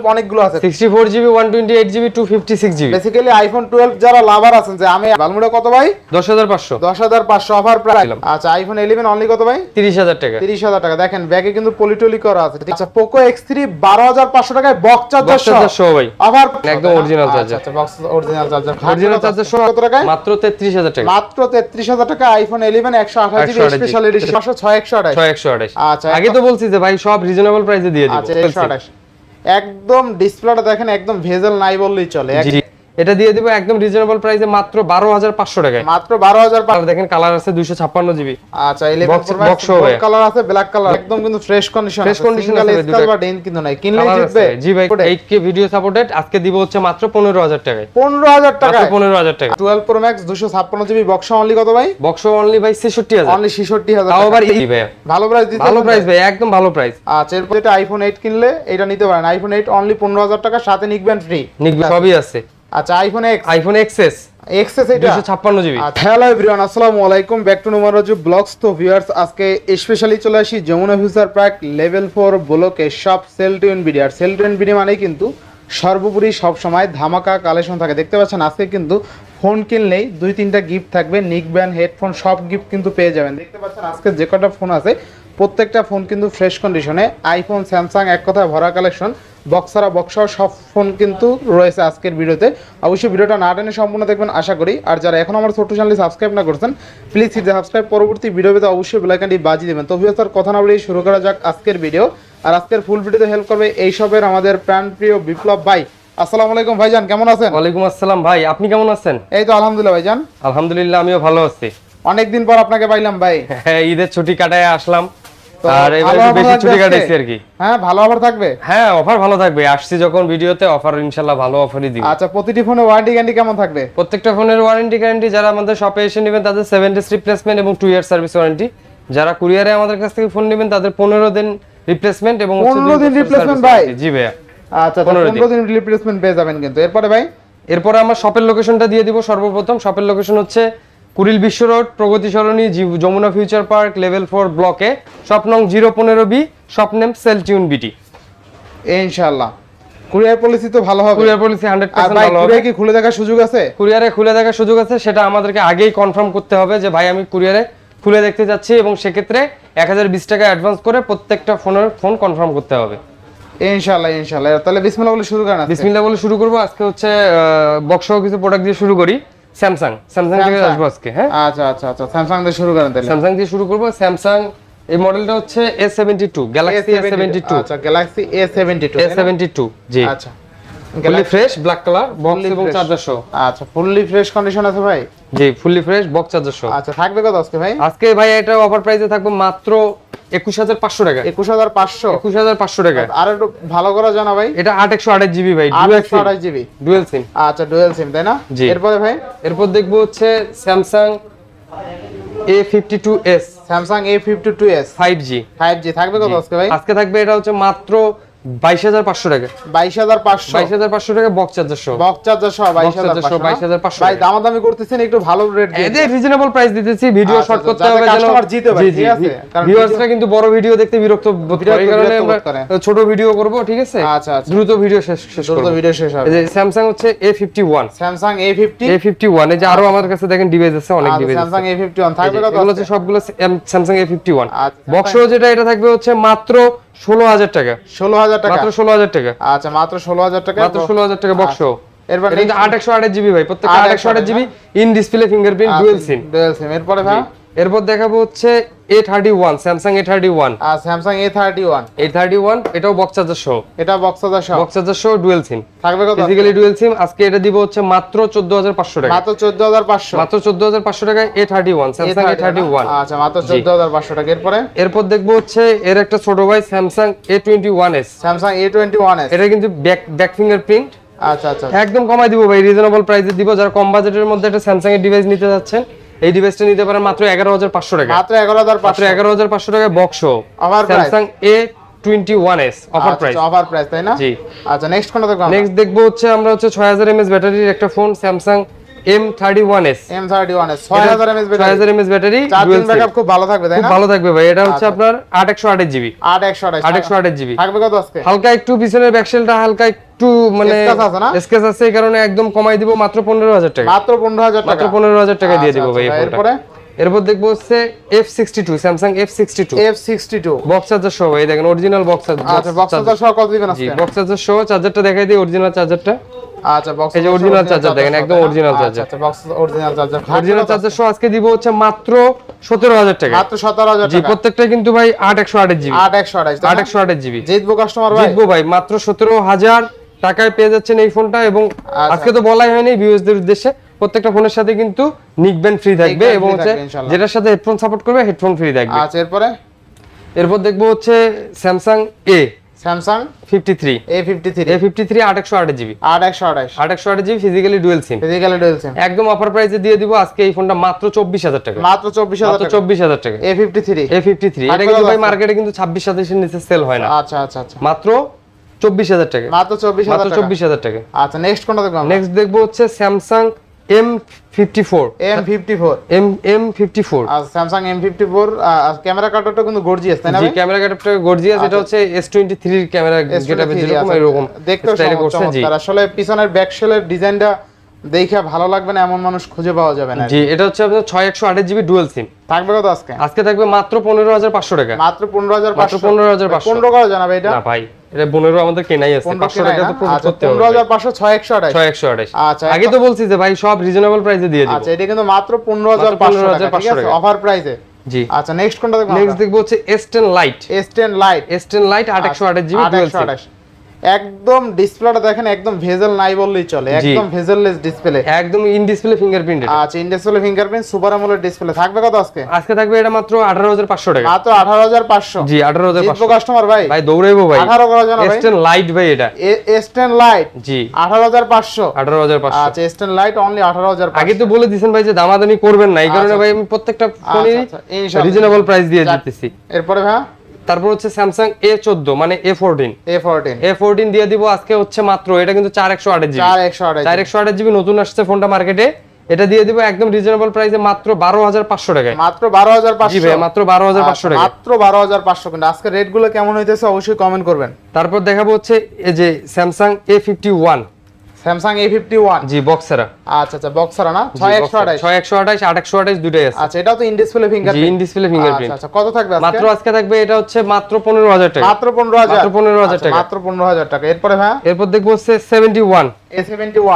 Twelve অনেকগুলো আছে। Sixty four GB one twenty eight GB two fifty six GB basically iPhone twelve যারা lover আছেন যে আমি বালমুড়া কত ভাই? দশ হাজার পাঁচশো। দশ হাজার পাঁচশো অফার প্রাইস আচ্ছা আইফোন ইলেভেন অনলি কত ভাই? তিরিশ হাজার টাকা। তিরিশ হাজার টাকা। দেখেন ব্যাগে কিন্তু পলিটলি করা আছে। আচ্ছা পোকো এক্স থ্রি বারো হাজার পাঁচশো টাকায় বক্স চার্জার চার্জার সহ। ভাই। অফার একদম original charger। আচ্ছা box original charger original charger সহ কত টাকায়? মাত্র তেত্রিশ হাজার টাকা। মাত্র তেত্রিশ হাজার টাকা আইফোন ইলেভেন একশো আঠাশ জিবি স্পেশাল এডিশন ছয় একশো আঠাশ। আচ্ছা আগে তো বলছি যে ভাই সব রিজনেবল প্রাইসে দিয়ে দিব। আচ্ছা একশো আঠাশ। একদম ডিসপ্লেটা দেখেন একদম ভেজাল নাই বললেই চলে। এটা দিয়ে দিব একদম রিজনেবল প্রাইসে মাত্র বারো হাজার পাঁচশো টাকায়। মাত্র বারো হাজার আর দেখেন কালার আছে দুইশো ছাপ্পান্ন জিবি। আচ্ছা কালার আছে ব্ল্যাক কালার একদম কিন্তু ফ্রেশ কন্ডিশন স্কাল দুটো। বা ডেন কিন্তু নাই। কিনলে জিতবে। জি ভাই এইট কে ভিডিও সাপোর্টেড আজকে দিব হচ্ছে মাত্র পনেরো হাজার টাকায়। পনেরো হাজার মাত্র টাকা পনেরো হাজার টাকা টুয়েলভ প্রো ম্যাক্স দুশো ছাপ্পান্ন জিবি বক্স অনলি কত ভাই? বক্স অনলি ভাই ছেষট্টি হাজার। অনলি ছেষট্টি হাজার তাও আবার এই ভাই। ভালো প্রাইস দিতে ভালো প্রাইস ভাই একদম ভালো প্রাইস আচ্ছা এরপর এটা আইফোন এইট কিনলে এটা নিতে পারেন। আইফোন এইট অনলি পনেরো হাজার টাকা সাথে নিকবেন ফ্রি নিকবে সবই আছে। আচ্ছা iPhone X iPhone XS XS এটা? দুশো ছাপ্পান্ন জিবি হ্যালো এভরিওয়ান আসসালামু আলাইকুম। ব্যাক টু নোমারাজু ব্লগস তো ভিউয়ার্স আজকে স্পেশালি চলে আসি যমুনা ফিউচার পার্ক লেভেল ব্লকে সব cell to cell to NBD কিন্তু সর্বোপরি সব সময় ধামাকা কালেকশন থাকে। দেখতে পাচ্ছেন আজকে কিন্তু ফোন কিনলেই দুই তিনটা গিফট থাকবে নিক ব্যান্ড হেডফোন সব গিফট কিন্তু পেয়ে যাবেন। দেখতে পাচ্ছেন আজকে যে কটা ফোন আছে প্রত্যেকটা ফোন কিন্তু ফ্রেশ কন্ডিশনে আইফোন স্যামসাং এক কথায় ভরা কালেকশন বক্সারা বক্সার সব ফোন কিন্তু রয়েছে আজকের ভিডিওতে। অবশ্যই ভিডিওটা না টেনে সম্পূর্ণ দেখবেন আশা করি। আর যারা এখন আমার ছোট্ট চ্যানেলটি সাবস্ক্রাইব না করছেন প্লিজ হিট সাবস্ক্রাইব পরবর্তী ভিডিও পেতে অবশ্যই বেলাইকানটি বাজিয়ে দেবেন। তো ভিডিও কথা না বলেই শুরু করা যাক আজকের ভিডিও আর আজকের ফুল ভিডিওতে হেল্প করবে এইসবের আমাদের প্রাণপ্রিয় বিপ্লব ভাই। আসসালামু আলাইকুম ভাইজান কেমন আছেন? ওয়ালাইকুম আসসালাম ভাই আপনি কেমন আছেন? এই তো আলহামদুলিল্লাহ ভাইজান। আলহামদুলিল্লাহ আমিও ভালো আছি। অনেকদিন পর আপনাকে পাইলাম ভাই। হ্যাঁ ঈদের ছুটি কাটায় আসলাম। আর এবার বেশি ছুটি কাটাইছি আর কি। হ্যাঁ ভালো অফার থাকবে? হ্যাঁ অফার ভালো থাকবে। আসছি যখন ভিডিওতে অফার ইনশাল্লাহ ভালো অফারই দিব। আচ্ছা প্রতিটি ফোনে ওয়ারেন্টি গ্যারান্টি কেমন থাকবে? প্রত্যেকটা ফোনের ওয়ারেন্টি গ্যারান্টি যারা আমাদের শপে এসে নেবেন তাদের সেভেন ডেজ রিপ্লেসমেন্ট এবং টু ইয়ার সার্ভিস ওয়ারেন্টি যারা কুরিয়ারে আমাদের কাছ থেকে ফোন নেবেন তাদের পনেরো দিন রিপ্লেসমেন্ট এবং হচ্ছে 15 দিন service ভাই? জি ভাইয়া। আচ্ছা 15 দিন। পনেরো দিন রিপ্লেসমেন্ট পেয়ে যাবেন কিন্তু। এরপরে ভাই? এরপরে আমার শপের লোকেশনটা দিয়ে দিব সর্বপ্রথম। শপের লোকেশন হচ্ছে Kuril Bishwa road Pragati Sarani Jamuna future park level four ব্লকে শপ নং জিরো পনেরো B shop name cell tune BD. ইনশাল্লাহ কুরিয়ার পলিসি তো ভালো হবে। কুরিয়ার পলিসি হান্ড্রেড আর পার্সেন্ট ভাই ভালো হবে। কুরিয়ার কি খুলে দেখার সুযোগ আছে? কুরিয়ারে খুলে দেখার সুযোগ আছে সেটা আমাদেরকে আগেই কনফার্ম করতে হবে যে ভাই আমি কুরিয়ারে খুলে দেখতে যাচ্ছি এবং সেক্ষেত্রে এক হাজার বিশ টাকা অ্যাডভান্স করে প্রত্যেকটা ফোনের ফোন কনফার্ম করতে হবে। ইনশাআল্লাহ ইনশাআল্লাহ। তাহলে বিসমিল্লাহ বলে শুরু করেন। বিসমিল্লাহ বলে শুরু করব। আজকে হচ্ছে বক্স কিছু প্রোডাক্ট দিয়ে শুরু করি। স্যামসাং স্যামসাং থেকে। আসব আজকে হ্যাঁ? আচ্ছা আচ্ছা আচ্ছা। স্যামসাং দিয়ে শুরু করেন তাহলে। স্যামসাং দিয়ে শুরু করব। স্যামসাং এই মডেলটা হচ্ছে S seventy two galaxy S seventy two আচ্ছা galaxy A seventy two S seventy two জি। আচ্ছা। Fully fresh black colour box এবং। চার্জার সহ। আচ্ছা ফুললি ফ্রেশ কন্ডিশন আছে ভাই? জি ফুললি ফ্রেশ বক্স চার্জার সহ আচ্ছা থাকবে কত আজকে ভাই? আজকে ভাই এটা অফার প্রাইসে থাকবে মাত্র একুশ হাজার পাঁচশো টাকা। একুশ হাজার পাঁচশো? একুশ হাজার পাঁচশো টাকা। আর একটু ভালো করা জানা ভাই। এটা আট একশো আঠাশ জিবি ভাই আট ডুয়েল সিম আঠাশ জিবি। ডুয়েল সিম আচ্ছা ডুয়েল সিম তাই না? জি। এরপরে ভাই? এরপর দেখব হচ্ছে Samsung A fifty two S Samsung A fifty two S five G five G থাকবে কত আজকে ভাই? আজকে থাকবে এটা হচ্ছে মাত্র বাইশ হাজার পাঁচশো টাকা। বাইশ হাজার পাঁচশো। বাইশ হাজার পাঁচশো টাকা বক্স চার্জার সহ। বক্স চার্জার সহ বাইশ হাজার charger সহ পাঁচশো ভাই দামাদামি করতেছেন একটু ভালো রেট এদের রিজনেবল প্রাইস দিতেছি ভিডিও শর্ট করতে হবে যেন জিতে পারে, জি, জি, ঠিক আছে? ভিউয়ার্সরা কিন্তু বড় ভিডিও দেখতে বিরক্ত বোধ করে কারণে আমরা ছোট ভিডিও করব ঠিক আছে? আচ্ছা আচ্ছা। দ্রুত ভিডিও শেষ শেষ দ্রুত ভিডিও শেষ হবে। এই স্যামসাং হচ্ছে A51 Samsung A fifty A51 এই যে আরও আমার কাছে দেখেন ডিভাইস আছে অনেক device Samsung A fifty one থাকবে কত এগুলো হচ্ছে সবগুলো স্যামসাং A51 বক্স যেটা এটা থাকবে হচ্ছে মাত্র ষোলো হাজার টাকা। ষোলো হাজার টাকা। মাত্র ষোলো হাজার টাকা। আচ্ছা মাত্র ষোলো হাজার টাকা। মাত্র ষোলো হাজার টাকা বক্স এরপর আট একশো আট জিবি ভাই আট একশো আট GB in display fingerprint dual SIM dual SIM এরপরে ভাই? এরপর দেখাবো হচ্ছে A thirty one Samsung A thirty one R Samsung A thirty one A thirty one এটাও বক্স চার্জার সহ এটা বক্স হাজার সহ বক্স চার্জার সহ ডুয়েল সিম থাকবে কত? ফিজিক্যালি ডুয়েল সিম আজকে এটা দিব হচ্ছে মাত্র চোদ্দ হাজার পাঁচশো টাকা মাত্র চোদ্দ হাজার পাঁচশো। মাত্র চোদ্দ হাজার পাঁচশো টাকায় A thirty one Samsung A thirty one আচ্ছা মাত্র চোদ্দ হাজার পাঁচশো টাকা। এরপরে? এরপর দেখব হচ্ছে এর একটা ছোট ভাই Samsung A twenty one S Samsung A twenty one S এটা কিন্তু ব্যাক ব্যাক ফিঙ্গারপ্রিন্ট আচ্ছা আচ্ছা। একদম কমাই দিব ভাই রিজনেবল প্রাইসে দিব। যারা কম বাজেটের মধ্যে একটা স্যামসাং এর ডিভাইস নিতে যাচ্ছেন এই ডিভাইসটা নিতে পারেন মাত্র এগারো হাজার পাঁচশো টাকা। মাত্র এগারো হাজার মাত্র এগারো হাজার পাঁচশো টাকা box price? Samsung A twenty one S offer price offer price তাই না? জি। আচ্ছা নেক্সট কোনটা দেখো আমরা? নেক্সট দেখব হচ্ছে আমরা হচ্ছে ছয় হাজার এমএস ব্যাটারির একটা ফোন এস ছয় হাজার এমএস ব্যাটারি। হাজার এমএস ব্যাটারি চার্জিং ব্যাকআপ খুব ভালো থাকবে তাই খুব না ভালো থাকবে ভাই এটা হচ্ছে আচ্ছা। আপনার আট একশো আঠাশ জিবি। আট একশো আঠাশ আট একশো আঠাশ জিবি। থাকবে কত আজকে? হালকা একটু পিছনের ব্যাকসেলটা হালকা একটু মানে Scratch আছে না? স্কেচ আছে এই কারণে একদম কমাই দিব মাত্র পনেরো হাজার টাকা। মাত্র পনেরো হাজার মাত্র টাকা। পনেরো হাজার টাকা দিয়ে আচ্ছা, দিব ভাই এই আচ্ছা, ফোনটা এরপর? দেখব হচ্ছে F sixty two Samsung F sixty two F sixty two box charger সহ এই দেখেন অরিজিনাল বক্স আচ্ছা বক্স চার্জার সহ কত দিবেন আজকে? বক্স চার্জার সহ চার্জারটা দেখাই দিই অরিজিনাল চার্জারটা আচ্ছা বক্স এই যে original charger দেখেন, একদম original charger। আচ্ছা box original charger original charger সহ আজকে দিব হচ্ছে মাত্র সতেরো হাজার টাকা। মাত্র সতেরো হাজার জি টাকা। প্রত্যেকটা কিন্তু ভাই আট একশো আটের জিবি। আট একশো আঠাশ আট একশো আটের জিবি। জিতবো কাস্টমার ভাই। জিতবো ভাই মাত্র সতেরো হাজার টাকায় পেয়ে যাচ্ছেন এই ফোনটা এবং আচ্ছা। আজকে তো বলাই হয়নি ভিউয়ার্সদের উদ্দেশ্যে। প্রত্যেকটা ফোনের সাথে কিন্তু নিক ব্যান্ড ফ্রি থাকবে এবং হচ্ছে যেটার সাথে হেডফোন সাপোর্ট করবে হেডফোন ফ্রি থাকবে। আচ্ছা এরপরে? এরপর দেখব হচ্ছে Samsung A Samsung fifty three A fifty three A fifty three আট একশো আট জিবি আট একশো আঠাশ আট একশো আট GB physically dual SIM physically dual SIM একদম অফার প্রাইসে দিয়ে দিব আজকে এই ফোনটা মাত্র চব্বিশ হাজার টাকা। মাত্র চব্বিশ হাজার মাত্র টাকা। চব্বিশ হাজার টাকা। A fifty three A fifty three এটা কিন্তু ভাই মার্কেটে কিন্তু ছাব্বিশ সাতাশের নিচে সেল হয় না। আচ্ছা আচ্ছা আচ্ছা। মাত্র চব্বিশ হাজার টাকা। মাত্র চব্বিশ হাজার চব্বিশ হাজার টাকা। আচ্ছা নেক্সট কোনটা দেখব নেক্সট দেখব হচ্ছে Samsung M fifty four M fifty four M M fifty four আর Samsung M fifty four camera কাটারটা কিন্তু গর্জিয়াস তাই না? ক্যামেরা গেটআপটা গর্জিয়াস এটা হচ্ছে এস টোয়েন্টি থ্রির ক্যামেরা যেরকম এরকম। চমৎকার। আসলে পিছনের ব্যাক শেলের ডিজাইনটা দেখে ভালো লাগবে না এমন মানুষ খুঁজে পাওয়া যাবে না জি এটা হচ্ছে আপনার ছয় একশো আঠাশ জিবি ডুয়েল সিম থাকবে কত আজকে? আজকে থাকবে মাত্র পনেরো হাজার পাঁচশো টাকা। মাত্র পনেরো হাজার পাঁচশো। পনেরো হাজার পাঁচশো। পনেরো করা জানাবে এটা? না ভাই এটা পনেরো আমাদের কেনাই আছে। পাঁচশো টাকা তো প্রফিট আচ্ছা করতে হবে পনেরো হাজার পাঁচশো ছয় একশো আঠাশ। ছয় একশো আঠাশ। আচ্ছা আগে তো বলছি যে ভাই সব রিজনেবল প্রাইসে দিয়ে দিব। আচ্ছা এটা কিন্তু মাত্র পনেরো হাজার পাঁচশো টাকা 15,500 টাকা। অফার প্রাইসে জি। আচ্ছা নেক্সট কোনটা দেখব নেক্সট দেখব হচ্ছে S ten lite S ten lite S ten lite আট একশো আঠাশ জিবি ডুয়েল আঠাশশো সিম একদম ডিসপ্লেটা দেখেন একদম ভেজেল নাই বললেই চলে। একদম ভেজেললেস ডিসপ্লে একদম ইন ডিসপ্লে ফিঙ্গারপ্রিন্ট আচ্ছা industrial fingerprint super AMOLED display থাকবে কত আজকে? আজকে থাকবে এটা মাত্র আঠারো হাজার পাঁচশো টাকা। মাত্র আঠারো হাজার পাঁচশো। জি আঠারো হাজার জিতবো কাস্টমার ভাই। ভাই দৌড়াইবো ভাই। আঠারো করা জানা ভাই। টেন লাইট ভাই এটা। এস টেন লাইট জি। আঠারো হাজার পাঁচশো। আঠারো হাজার পাঁচশো। আচ্ছা এস টেন লাইট অনলি আঠারো হাজার আগে তো বলে দিছেন ভাই যে দামাদামি করবেন না এই কারণে ভাই আমি প্রত্যেকটা আচ্ছা, রিজনেবল প্রাইস দিয়ে। দিতেছি। এরপরে ভাই তারপর হচ্ছে স্যামসাং এ চোদ্দ মানে A fourteen A fourteen A fourteen দিয়ে দিব আজকে হচ্ছে মাত্র এটা কিন্তু চার একশো আঠাশ জিবি। চার একশো আঠাশ জিবি। নতুন আসছে ফোনটা মার্কেটে এটা দিয়ে দিব একদম রিজনেবল প্রাইসে মাত্র বারো হাজার পাঁচশো টাকায়। মাত্র বারো হাজার পাঁচশো। মাত্র বারো হাজার পাঁচশো টাকা মাত্র বারো হাজার পাঁচশো কিন্তু। আজকে রেটগুলো কেমন হইতেছে অবশ্যই কমেন্ট করবেন। তারপর দেখাবো হচ্ছে এই যে Samsung A fifty one Samsung A fifty one জি বক্সেরা আচ্ছা আচ্ছা বক্সারা না? ছয় একশো আঠাশ। ছয় একশো আঠাশ আট একশো আঠাশ দুটাই আছে। আচ্ছা এটাও তো in display finger in display fingerprint আচ্ছা কত থাকবে? মাত্র আজকে থাকবে এটা হচ্ছে মাত্র পনেরো হাজার টাকা। মাত্র পনেরো হাজার। মাত্র 15,000 আচ্ছা, টাকা। মাত্র পনেরো হাজার টাকা। এরপরে হ্যাঁ এরপর দেখব হচ্ছে seventy one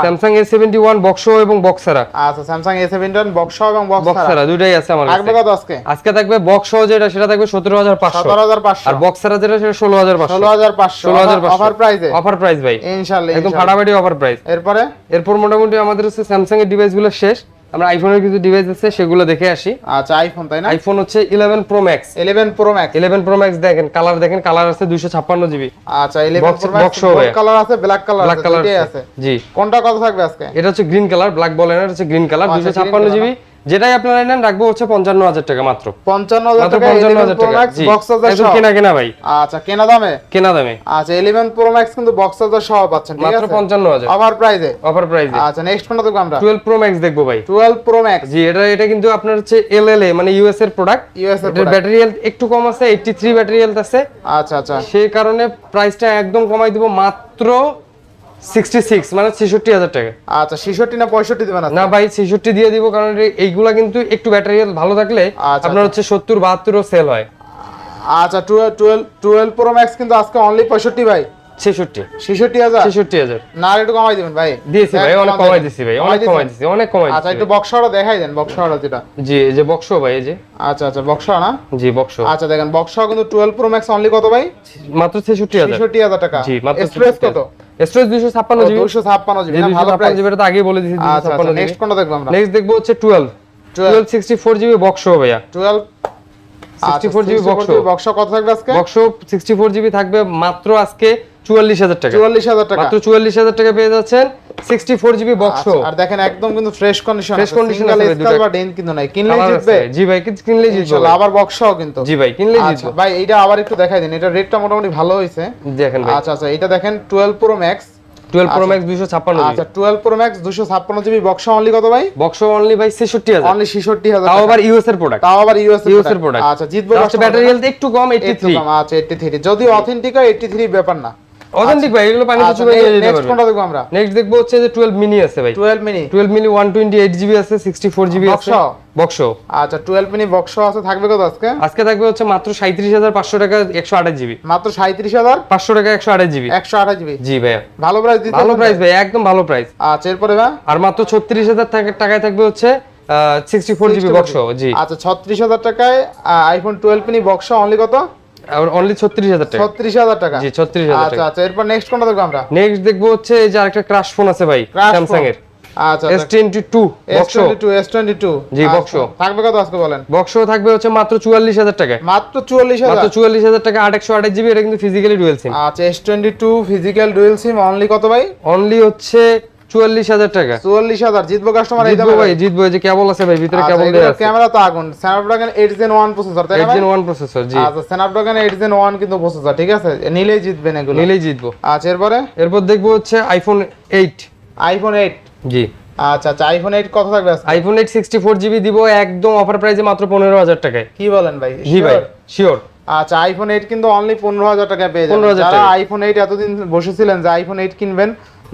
Samsung seventy one বক্সো এবং বক্সারা আচ্ছা স্যামসাং সেভেন্টি ওয়ান বক্স এবং বক্স বক্সারা দুটাই আছে আমার কাছে। কত আজকে? আজকে থাকবে বক্স যেটা সেটা থাকবে সতেরো হাজার পাঁচশো। সতেরো হাজার পাঁচশো। আর বক্সারা যেটা সেটা ষোলো হাজার পাঁচশো। ষোলো হাজার পাঁচশো। ষোলো হাজার অফার প্রাইসে অফার প্রাইস ভাই। ইনশাল্লাহ একদম। ফাটাফাটি অফার প্রাইস এরপরে? এরপর মোটামুটি আমাদের হচ্ছে স্যামসাং এর ডিভাইসগুলো শেষ। আমরা আইফোনের কিছু ডিভাইস আছে সেগুলো দেখে আসি। আচ্ছা আইফোন তাই না? আইফোন হচ্ছে eleven pro max eleven pro max eleven pro max দেখেন কালার দেখেন কালার আছে দুইশো ছাপ্পান্ন জিবি আচ্ছা eleven Box- pro max. Colour আছে ব্ল্যাক কালার ব্ল্যাক আছে কালার আছে। জি। কোনটা কত থাকবে আজকে? এটা হচ্ছে গ্রিন কালার ব্ল্যাক বলেন এর এটা হচ্ছে গ্রিন কালার আচ্ছা, দুইশো green ছাপ্পান্ন color জিবি যেটাই আপনারা নেন রাখব হচ্ছে পঞ্চান্ন হাজার টাকা মাত্র। পঞ্চান্ন হাজার টাকা পঞ্চান্ন হাজার টাকা। বক্স চার্জার কেনা কেনা ভাই। আচ্ছা কেনা দামে? কেনা দামে। আচ্ছা ইলেভেন প্রো ম্যাক্স কিন্তু বক্স চার্জার সহ পাচ্ছেন ঠিক মাত্র আছে? পঞ্চান্ন হাজার অফার প্রাইসে অফার প্রাইসে আচ্ছা নেক্সট কোনটা দেখব আমরা। টুয়েলভ প্রো ম্যাক্স দেখব ভাই। টুয়েলভ প্রো ম্যাক্স জি এটা এটা কিন্তু আপনার হচ্ছে এল এল এ মানে ইউএস এর প্রোডাক্ট ইউএস এর ব্যাটারি হেলথ একটু কম আছে এইটটি থ্রি ব্যাটারি হেলথ আছে। আচ্ছা আচ্ছা। সেই কারণে প্রাইসটা একদম কমাই দিব মাত্র সিক্সটি সিক্স মানে ছেষট্টি হাজার টাকা। আচ্ছা ছেষট্টি না পঁয়ষট্টি দেবেন না ভাই ছেষট্টি দিয়ে দিব কারণ এইগুলা কিন্তু একটু ব্যাটারি ভালো থাকলে আচ্ছা, আপনার হচ্ছে সত্তর বাহাত্তরও সেল হয়। আচ্ছা twelve twelve twelve pro max কিন্তু আজকে অনলি পঁয়ষট্টি ভাই। ছেষট্টি। ছেষট্টি হাজার? ছেষট্টি হাজার। না একটু কমাই দিবেন ভাই। দিয়েছি ভাই অনেক কমাই কমাই দিছি ভাই অনেক কমাই দিছি অনেক কমাই আচ্ছা একটু বক্সটা দেখাই দেন বক্সটা যেটা। জি এই যে বক্সও ভাই এই যে। আচ্ছা আচ্ছা বক্সা না? জি বক্স আচ্ছা দেখেন বক্সা কিন্তু টুয়েলভ প্রো ম্যাক্স অনলি কত ভাই? মাত্র ছেষট্টি হাজার। ছেষট্টি হাজার টাকা। জি মাত্র স্টোরেজ কত? স্টোরেজ দুশো ছাপ্পান্ন জিবি দুশো ছাপ্পান্ন জিবি ভালো প্রাইস জিবি এটা বলে দিয়েছি জিবি নেক্সট কোনটা দেখব আমরা? নেক্সট দেখব হচ্ছে twelve twelve sixty four GB box ভাইয়া। Twelve sixty four GB box Buxa কত থাকবে আজকে? বক্স সিক্সটি ফোর জিবি থাকবে মাত্র আজকে চুয়াল্লিশ হাজার টাকা। চুয়াল্লিশ হাজার টাকা। মাত্র চুয়াল্লিশ হাজার টাকা পেয়ে যাচ্ছেন সিক্সটি ফোর জিবি বক্স আচ্ছা, আর দেখেন একদম কিন্তু fresh condition Fresh condition single আছে ভাই, স্কাল দুটো। বা ডেন কিন্তু নাই। কিনলেই জিতবে। জি ভাই কি- কিনলেই আবার বক্সও কিন্তু। জি ভাই কিনলেই আচ্ছা ভাই এইটা আবার একটু দেখাই দিন। এটা রেটটা মোটামুটি ভালো হয়েছে। দেখেন ভাই। আচ্ছা আচ্ছা এটা দেখেন 12 pro max twelve pro max দুইশো ছাপ্পান্ন আচ্ছা টুয়েলভ প্রো ম্যাক্স দুশো ছাপ্পান্ন জিবি বক্স অনলি কত ভাই? বক্স অনলি ভাই অনলি তাও আবার ইউএস এর প্রোডাক্ট তাও আবার ইউএস ইউএস এর প্রোডাক্ট আচ্ছা জিতবো ব্যাটারি হেলথ একটু কম আচ্ছা যদি অথেন্টিক হয় এইটটি থ্রি ব্যাপার না। অথেন্টিক ভাই এগুলো পানি আচ্ছা কিছু দিতে নেক্সট কোনটা দেখব আমরা? নেক্সট দেখব হচ্ছে যে টুয়েলভ মিনি আছে ভাই। Twelve mini twelve mini one twenty eight GB আছে সিক্সটি ফোর জিবি আছে? বক্স আচ্ছা টুয়েলভ মিনি বক্স আছে থাকবে কত আজকে? আজকে থাকবে হচ্ছে মাত্র সাঁত্রিশ হাজার পাঁচশো টাকা একশো আঠাশ জিবি মাত্র সাঁত্রিশ হাজার? পাঁচশো টাকা একশো আঠাশ জিবি একশো আঠাশ জিবি জি ভাইয়া। ভালো প্রাইস দিতে ভালো প্রাইস ভাই একদম ভালো প্রাইস আচ্ছা এরপরে ভাই আর মাত্র ছত্রিশ হাজার টাকায় থাকবে হচ্ছে সিক্সটি ফোর জিবি বক্স জি। আচ্ছা ছত্রিশ হাজার টাকায় iPhone twelve mini box only কত? অনলি ছত্রিশ হাজার টাকা। ছত্রিশ হাজার টাকা? জি ছত্রিশ হাজার আচ্ছা আচ্ছা এরপর নেক্সট কোনটা দেখব আমরা? নেক্সট দেখব হচ্ছে এই যে আরেকটা ক্রাশ ফোন আছে ভাই স্যামসাং এর। আচ্ছা S twenty two S box জি, box থাকবে কত আজকে বলেন? বক্স থাকবে হচ্ছে মাত্র চুয়াল্লিশ হাজার টাকায় মাত্র চুয়াল্লিশ মাত্র হাজার চুয়াল্লিশ হাজার টাকা আট একশো আঠাশ জিবি এটা কিন্তু ফিজিক্যালি ডুয়েল সিম আচ্ছা S twenty two physical dual SIM only কত ভাই? অনলি হচ্ছে চুয়াল্লিশ হাজার টাকা। চুয়াল্লিশ হাজার জিতবো কাস্টমার জিতবো ভাই জিতবো যে কেবল আছে ভাই ভিতরে কেবল দেওয়া আছে। ক্যামেরা তো আগুন। Snapdragon eight gen one processor তাই এইট জেন ওয়ান প্রসেসর জি। আচ্ছা স্ন্যাপড্রাগন এইট জেন ওয়ান কিন্তু প্রসেসর ঠিক আছে? নিলেই জিতবেন এগুলো। নিলেই জিতবো। আচ্ছা এরপরে? এরপর দেখব হচ্ছে আইফোন এইট আইফোন এইট জি। আচ্ছা আচ্ছা আইফোন কত থাকবে iPhone eight sixty four GB দিব একদম অফার প্রাইসে মাত্র পনেরো হাজার টাকায়। কি বলেন ভাই? জি ভাই শিওর আচ্ছা আইফোন এইট কিন্তু অনলি পনেরো হাজার টাকা পেয়ে যাবেন। যারা আইফোন এইট এতদিন বসেছিলেন যে আইফোন এইট কিনবেন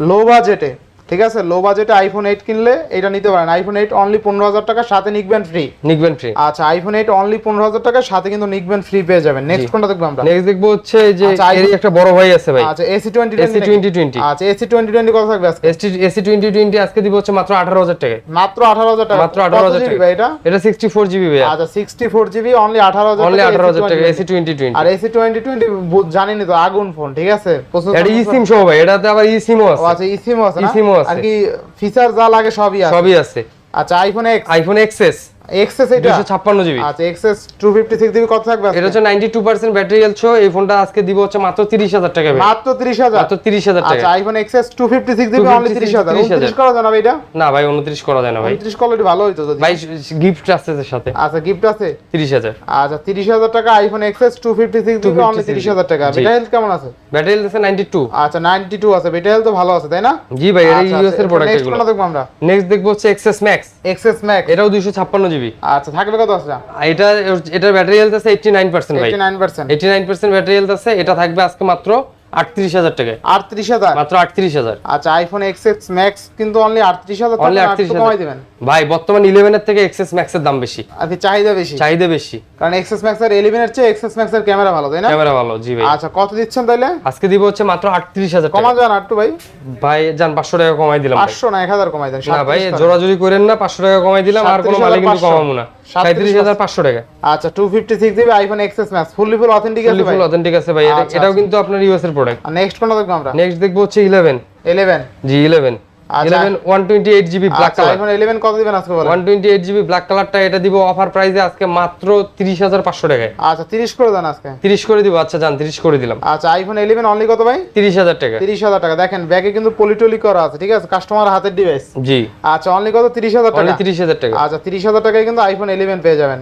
লো বাজেটে ঠিক আছে? লো বাজেটে আইফোন এইট কিনলে এটা নিতে পারেন। আইফোন এইট অনলি পনেরো হাজার টাকা সাথে নিকবেন ফ্রি নিকবেন ফ্রি আচ্ছা আইফোন এইট অনলি পনেরো হাজার টাকা সাথে কিন্তু নিকবেন ফ্রি পেয়ে যাবেন। নেক্সট কোনটা দেখব আমরা? নেক্সট দেখব হচ্ছে যে আচ্ছা, এরই একটা বড় ভাই আছে ভাই। আচ্ছা AC twenty AC twenty twenty আচ্ছা এসি টোয়েন্টি টোয়েন্টি কত থাকবে আজকে? এসি টোয়েন্টি টোয়েন্টি আজকে দিব হচ্ছে মাত্র আঠারো হাজার টাকায়। মাত্র আঠারো হাজার টাকা। মাত্র 18,000 কত GB টাকা। এটা? এটা সিক্সটি ফোর জিবি ভাই আচ্ছা সিক্সটি ফোর জিবি অনলি আঠারো হাজার অনলি আঠারো হাজার টাকা এসি টোয়েন্টি টোয়েন্টি আর এসি টোয়েন্টি টোয়েন্টি জানিনি তো আগুন ফোন ঠিক আছে? এটা ই সিম সহ ভাই এটাতে আবার ই সিমও আছে। আচ্ছা ইসিমও আছে eSIM-ও আছে। আর কি ফিচার যা লাগে সবই আছে। সবই আছে। আচ্ছা iPhone X iPhone XS XS এটা? জিবি আচ্ছা XS two fifty six GB কত থাকবে এটা হচ্ছে ninety two percent battery health এই ফোনটা আজকে দিব হচ্ছে মাত্র তিরিশ হাজার টাকা মাত্র মাত্র আচ্ছা iPhone XS two fifty six GB only 256 তিরিশ হাজার। 30,000 উনত্রিশ করা জানা এটা? না ভাই উনত্রিশ করা যায় না ভাই। উনত্রিশ কোয়ালিটি ভালো হইতো যদি। ভাই গিফট আছে এর সাথে। আচ্ছা গিফট আছে? আচ্ছা টাকা iPhone XS two fifty six GB only 256 টাকা। জি। হেলথ কেমন আছে? ব্যাটারি হেলথ আছে আচ্ছা হেলথ ভালো আছে তাই না? জি ভাই এটা আচ্ছা, ইউএস এর আচ্ছা, প্রোডাক্ট এগুলো। কোনটা দেখব আমরা? নেক্সট দেখব হচ্ছে এক্সএস ম্যাক্স এক্সএস ম্যাক্স এটাও ছাপ্পান্ন জিবি। আচ্ছা থাকবে কত আছে? এটা এটার ব্যাটারি হেলথ আছে এইটটি নাইন পার্সেন্ট ভাই। Eighty nine percent eighty nine percent battery health আছে এটা থাকবে আজকে মাত্র আটত্রিশ হাজার টাকায়। আটত্রিশ হাজার? মাত্র আটত্রিশ হাজার। আচ্ছা আইফোন এক্সএস ম্যাক্স কিন্তু অনলি আটত্রিশ হাজার অনলি আটত্রিশ কমাই দিবেন। ভাই বর্তমান ইলেভেনের থেকে এক্সএস ম্যাক্সের দাম বেশি। আর চাহিদা বেশি? চাহিদা বেশি। কারণ এক্সএস ম্যাক্স আর ইলেভেন এর চেয়ে এক্সএস ম্যাক্স এর ক্যামেরা ভালো তাই না? ক্যামেরা ভালো জি ভাই। আচ্ছা কত দিচ্ছেন তাইলে? আজকে দিব হচ্ছে মাত্র আটত্রিশ হাজার কমা যান আটটু ভাই। ভাই যান পাঁচশো টাকা কমাই দিলাম পাঁচশো না এক হাজার কমাই দেন না ভাই জোরাজুরি করেন না পাঁচশো টাকা কমাই দিলাম আর কোনো মালে কিন্তু কমাবো না। সাঁত্রিশ হাজার পাঁচশো টাকা। আচ্ছা two fifty six GB iPhone XS max fully full authentic আছে ভাই? ফুল অথেন্টিক আছে ভাই আচ্ছা, এটাও আচ্ছা। কিন্তু আপনার ইউএস এর প্রোডাক্ট নেক্সট কোনটা দেখব আমরা? নেক্সট দেখব হচ্ছে ইলেভেন ইলেভেন জি ইলেভেন আচ্ছা। Eleven one twenty eight GB black আচ্ছা কালার আইফোন ইলেভেন কত দিবেন আজকে বলেন? One twenty eight GB black কালারটা এটা দিব অফার প্রাইসে আজকে মাত্র তিরিশ হাজার পাঁচশো টাকায়। আচ্ছা তিরিশ করে দেন আজকে। তিরিশ করে দিব আচ্ছা যান তিরিশ করে দিলাম। আচ্ছা আইফোন ইলেভেন অনলি কত ভাই? তিরিশ হাজার টাকা। দেখেন ব্যাগে কিন্তু পলিটলি করা আছে ঠিক আছে? কাস্টমার হাতের ডিভাইস জি। আচ্ছা অনলি কত? তিরিশ হাজার অনলি টাকা তিরিশ হাজার টাকা। আচ্ছা তিরিশ হাজার টাকায় কিন্তু আইফোন ইলেভেন পেয়ে যাবেন।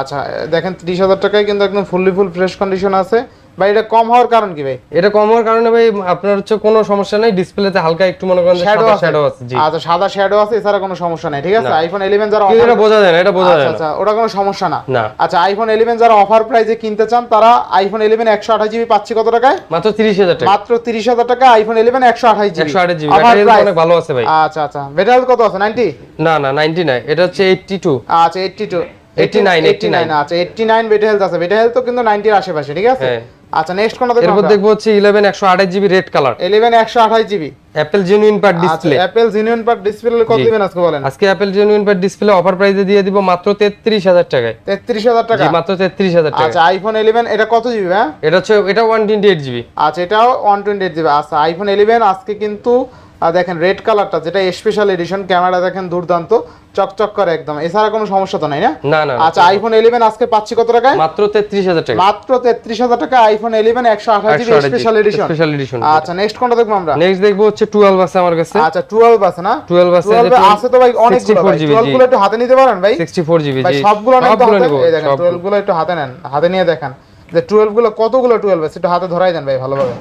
আচ্ছা দেখেন তিরিশ হাজার টাকায় কিন্তু একদম ফুললি ফুল ফ্রেশ কন্ডিশন আছে। ভাই এটা কম হওয়ার কারণ কি ভাই? এটা কম হওয়ার কারণে ভাই আপনার হচ্ছে কোনো সমস্যা নেই ডিসপ্লেতে হালকা একটু মনে করেন শ্যাডো শ্যাডো আছে। জি। আচ্ছা সাদা শ্যাডো আছে এছাড়া কোনো সমস্যা নেই ঠিক আছে? আইফোন ইলেভেন যারা কিন্তু এটা বোঝা যায় না এটা বোঝা আচ্ছা যায় না। আচ্ছা ওটা কোনো সমস্যা না। না। আচ্ছা আইফোন ইলেভেন যারা অফার প্রাইসে কিনতে চান তারা আইফোন ইলেভেন একশো আঠাশ জিবি পাচ্ছি কত টাকায়? মাত্র তিরিশ হাজার টাকা। মাত্র তিরিশ হাজার টাকা আইফোন ইলেভেন একশো আঠাশ জিবি একশো আট জিবি ব্যাটারি অনেক ভালো আছে ভাই। আচ্ছা আচ্ছা। বেটার কত আছে নাইনটি না না নাইনটি নাই এটা হচ্ছে এইটটি টু আচ্ছা এইটটি টু 89, 89 আচ্ছা এইটটি নাইন বেটা হেলথ আছে। বেটা হেলথ তো কিন্তু নাইনটির আশেপাশে ঠিক আছে? হ্যাঁ। আচ্ছা নেক্সট কোনটা এরপর দেখব দেখব হচ্ছে ইলেভেন একশো আঠাশ জিবি রেড কালার ইলেভেন একশো আঠাশ GB Apple genuine per display Apple genuine per display কত। দিবেন আজকে বলেন? আজকে Apple genuine per display offer প্রাইসে দিয়ে দিব মাত্র তেত্রিশ হাজার টাকায়। তেত্রিশ হাজার টাকা? জি মাত্র তেত্রিশ হাজার টাকা আচ্ছা আইফোন ইলেভেন এটা কত জিবি হ্যাঁ? এটা হচ্ছে এটা ওয়ান টোয়েন্টি এইট জিবি আচ্ছা এটাও ওয়ান টোয়েন্টি এইট জিবি আচ্ছা আইফোন ইলেভেন আজকে কিন্তু আহ, দেখেন রেড কালারটা যেটা স্পেশাল এডিশন ক্যামেরা দেখেন দুর্দান্ত চকচক করে একদম। এছাড়া কোনো সমস্যা তো নাই না? না না। আচ্ছা আইফোন ইলেভেন আজকে পাচ্ছি কত টাকায়? মাত্র তেত্রিশ হাজার টাকা। মাত্র তেত্রিশ হাজার টাকা আইফোন ইলেভেন একশো আঠাশ GB special edition special edition আচ্ছা নেক্সট কোনটা দেখব আমরা? নেক্সট দেখব হচ্ছে টুয়েলভ আছে আমার কাছে। আচ্ছা টুয়েলভ আছে না? টুয়েলভ আছে টুয়েলভ আছে তো ভাই 64 জিবি টুয়েলভগুলো একটু হাতে নিতে পারেন ভাই। সিক্সটি ফোর জিবি ভাই সবগুলো নেন তো হাতে। এই দেখেন সব- টুয়েলভগুলো একটু হাতে নেন হাতে নিয়ে দেখেন। যে টুয়েলভগুলো কতগুলো টুয়েলভ আছে একটু হাতে ধরাই দেন ভাই ভালোভাবে।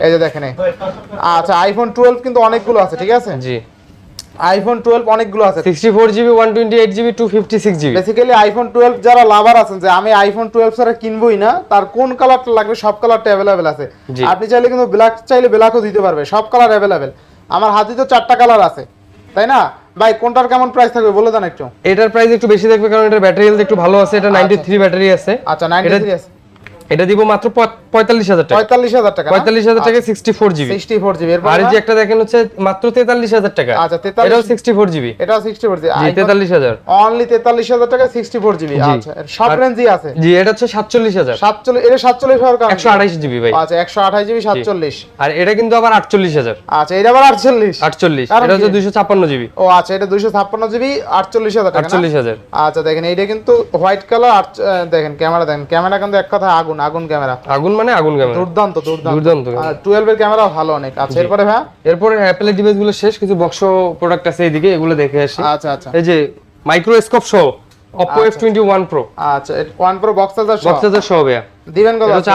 এই যে দেখেন আচ্ছা আইফোন টুয়েলভ কিন্তু অনেকগুলো আছে ঠিক আছে? জি। আইফোন টুয়েলভ অনেকগুলো আছে। Sixty four GB one twenty eight GB two fifty six GB basically iPhone twelve যারা লাভার আছেন যে আমি আইফোন টুয়েলভ ছাড়া কিনবই না তার কোন কালারটা লাগবে সব কালারটা অ্যাভেলেবেল আছে। আপনি চাইলে কিন্তু ব্ল্যাক চাইলে ব্ল্যাকও দিতে পারবে সব কালার অ্যাভেলেবেল আমার হাতে তো চারটা কালার আছে তাই না? ভাই কোনটার কেমন প্রাইস থাকবে বলে দেন একটু। এটার প্রাইস একটু বেশি থাকবে কারণ এটার ব্যাটারি হেলথ একটু ভালো আছে এটা নাইনটি থ্রি ব্যাটারি আছে। আচ্ছা নাইনটি এটা- থ্রি আছে। এটা দিব মাত্র পঁয়- পঁয়তাল্লিশ হাজার টাকা। পঁয়তাল্লিশ হাজার টাকা পঁয়তাল্লিশ হাজার টাকা sixty four GB sixty four GB এরপর আর এই যে একটা দেখেন হচ্ছে মাত্র তেতাল্লিশ হাজার টাকা। আচ্ছা, 43 এটাও সিক্সটি ফোর জিবি এটা সিক্সটি ফোর জিবি জি তেতাল্লিশ হাজার। অনলি তেতাল্লিশ হাজার টাকা সিক্সটি ফোর জিবি আচ্ছা সব রেঞ্জই আছে। জি এটা হচ্ছে সাতচল্লিশ হাজার। সাতচল্লিশ এটা সাতচল্লিশ হওয়ার কারণ একশো আঠাইশ জিবি ভাই। আচ্ছা একশো আঠাশ জিবি সাতচল্লিশ। আর এটা কিন্তু আবার আটচল্লিশ হাজার। আচ্ছা এটা আবার আটচল্লিশ। আটচল্লিশ। কারণ এটা হচ্ছে কি? দুইশো ছাপ্পান্ন জিবি ও আচ্ছা এটা দুইশো ছাপ্পান্ন জিবি আটচল্লিশ হাজার টাকা না? আটচল্লিশ হাজার। আচ্ছা দেখেন এইটা কিন্তু হোয়াইট কালার দেখেন ক্যামেরা দেখেন ক্যামেরা কিন্তু এক কথা আগুন। আগুন ক্যামেরা। আগুন মানে আগুন ক্যামেরা। দুর্দান্ত দুর্দান্ত। আর এর ক্যামেরা ভালো অনেক। আচ্ছা এরপরে ভাই এরপরে অ্যাপেলের ডিভাইসগুলো শেষ কিছু বক্স প্রোডাক্ট আছে এগুলো দেখে আসি। আচ্ছা আচ্ছা। এই যে মাইক্রোস্কোপ সহ Oppo F twenty one pro আচ্ছা। One pro box charger box charger ভাইয়া। দিবেন কত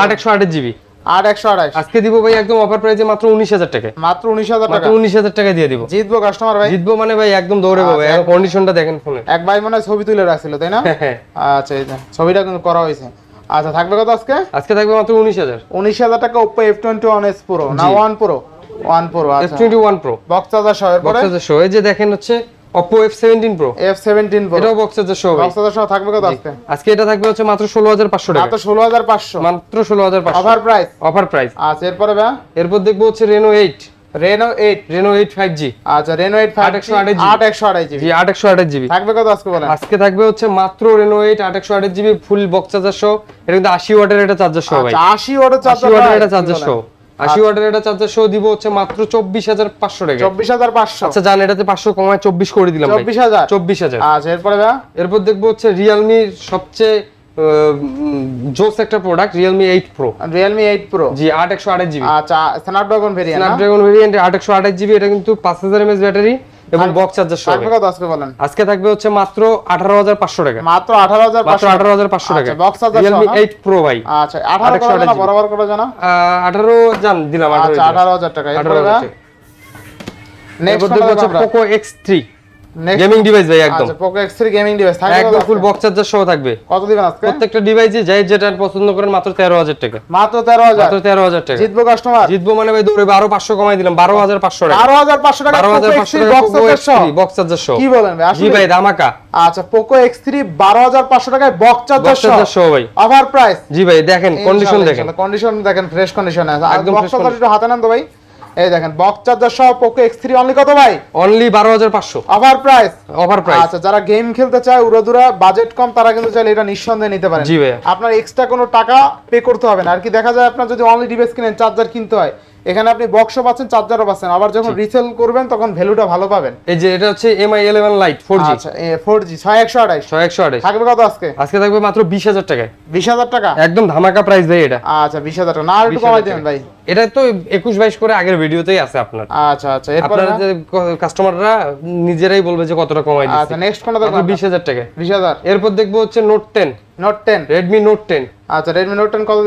আট একশো আঠাশ আজকে দিব ভাই একদম অফার প্রাইসে মাত্র উনিশ হাজার টাকা মাত্র উনিশ হাজার টাকা? উনিশ হাজার টাকা দিয়ে দিব। জিতবো কাস্টমার ভাই? জিতবো মানে ভাই একদম দৌড়ে পাবো। আচ্ছা, কন্ডিশনটা দেখেন ফোনে এক ভাই মনে হয় ছবি তুলে রাখছিল তাই না? হ্যাঁ আচ্ছা ছবিটা কিন্তু করা হয়েছে। আচ্ছা থাকবে কত আজকে? আজকে থাকবে মাত্র উনিশ হাজার। উনিশ হাজার টাকা Oppo F twenty one S pro না। One pro one pro F আচ্ছা। Twenty one pro box charger সহ এরপরে? বক্স চার্জার সহ এই যে দেখেন হচ্ছে seventeen pro F seventeen pro এটাও বক্স চার্জার সহ ভাই বক্স চার্জার সহ থাকবে কত আজকে? আজকে এটা থাকবে হচ্ছে মাত্র ষোলো হাজার পাঁচশো টাকা। মাত্র ষোলো হাজার পাঁচশো। মাত্র ষোলো হাজার পাঁচশো। অফার প্রাইস অফার প্রাইস আচ্ছা এরপরে ভাই? এরপর দেখব হচ্ছে Reno eight Reno eight Reno eight five G আচ্ছা রেনো এইট ফাইভ আট একশো আঠাশ GB আট একশো আঠাশ জিবি জি জিবি থাকবে কত আজকে বলেন? আজকে থাকবে হচ্ছে মাত্র রেনো এইট আট একশো আঠাশ জিবি ফুল বক্স চার্জার সহ এটা কিন্তু আশি ওয়াটের এটা চার্জার সহ ভাই। আচ্ছা ওয়াটের চার্জার ওয়াটের এটা চার্জার সহ আশি ওয়াটের এটা চার্জার সহ দিব হচ্ছে মাত্র টাকা। আচ্ছা জান এটাতে পাঁচশো কমায় চব্বিশ করে দিলাম ভাই। আচ্ছা এরপরে ভাই? এরপর দেখব হচ্ছে রিয়েলমির সবচেয়ে জোস একটা product Realme eight pro Realme eight pro জি আট একশো আঠাশ জিবি। আচ্ছা স্ন্যাপড্রাগন ভেরিয়েন্ট স্ন্যাপড্রাগন ভেরিয়েন্ট আট একশো আঠাশ জিবি এটা কিন্তু পাঁচ হাজার এমএস ব্যাটারি এবং বক্স চার্জার সহ। কত আজকে বলেন? আজকে থাকবে হচ্ছে মাত্র আঠারো হাজার পাঁচশো টাকা। মাত্র আঠারো হাজার মাত্র আঠারো হাজার পাঁচশো টাকা। আচ্ছা, box charger রিয়েলমি সহ না? এইট প্রো ভাই। আচ্ছা আঠারো করে জানা বরাবর করে জানা? আঠারো জান দিলাম আঠারো আচ্ছা আঠারো হাজার টাকা। আঠারো হাজার নেক্সট হচ্ছে থ্রি নেক্সট গেমিং ডিভাইস ভাই একদম। আচ্ছা Poco X three gaming device থাকবে একদম ফুল? বক্স চার্জার সহ থাকবে। কত দিবেন আজকে? প্রত্যেকটা ডিভাইসে যাই যেটা পছন্দ করেন মাত্র তেরো হাজার টাকা। মাত্র তেরো হাজার? মাত্র তেরো হাজার টাকা। জিতবো কাস্টমার জিতবো মানে ভাই দৌড়ে আরও পাঁচশো কমাই দিলাম বারো হাজার পাঁচশো টাকা। বারো হাজার পাঁচশো টাকা বারো পোকো হাজার এক্স পাঁচশো থ্রি টাকা বক্স পোকো চার্জার সহ। থ্রি বক্স চার্জার সহ। কি বলেন ভাই জি ভাই ধামাকা। আচ্ছা পোকো এক্স থ্রি বারো হাজার পাঁচশো টাকায় বক্স চার্জার বক্স চার্জার সহ। সহ ভাই। অফার প্রাইস জি ভাই দেখেন কন্ডিশন দেখেন। কন্ডিশন দেখেন ফ্রেশ কন্ডিশন আছে। একদম বক্স চার্জার হাতে নেন তো ভাই। এই দেখেন বক্স চার্জার সহ পোকো এক্স থ্রি অনলি কত ভাই? অনলি বারো হাজার পাঁচশো। অফার প্রাইস অফার প্রাইস আচ্ছা যারা গেম খেলতে চায় উড়াদুরা বাজেট কম তারা কিন্তু চাইলে এটা নিঃসন্দেহে নিতে পারেন। জি ভাই আপনার এক্সট্রা কোনো টাকা পে করতে হবে না। আর কি দেখা যায় আপনার যদি অনলি ডিভাইস কিনেন চার্জার কিনতে হয় এখানে আপনি বক্সও পাচ্ছেন চার্জারও পাচ্ছেন আবার যখন রিসেল করবেন তখন ভ্যালুটা ভালো পাবেন। এই যে এটা হচ্ছে Mi eleven lite four G আচ্ছা ফোর জি ছয় একশো আঠাইশ ছয় একশো আঠাশ। থাকবে কত আজকে? আজকে থাকবে মাত্র বিশ হাজার টাকায়। বিশ হাজার টাকা? একদম ধামাকা প্রাইস ভাই এটা। আচ্ছা বিশ হাজার টাকা। না আর একটু কমাই দেবেন ভাই। এটা তো একুশ বাইশ করে আগের ভিডিওতেই আছে আপনার। আচ্ছা আচ্ছা এরপর আপনারা যে কাস্টমাররা নিজেরাই বলবে যে কত টাকা কমাই আচ্ছা নেক্সট কোনটা মাত্র দেখবেন বিশ হাজার টাকা বিশ হাজার। এরপর দেখব হচ্ছে নোট টেন নোট আচ্ছা কত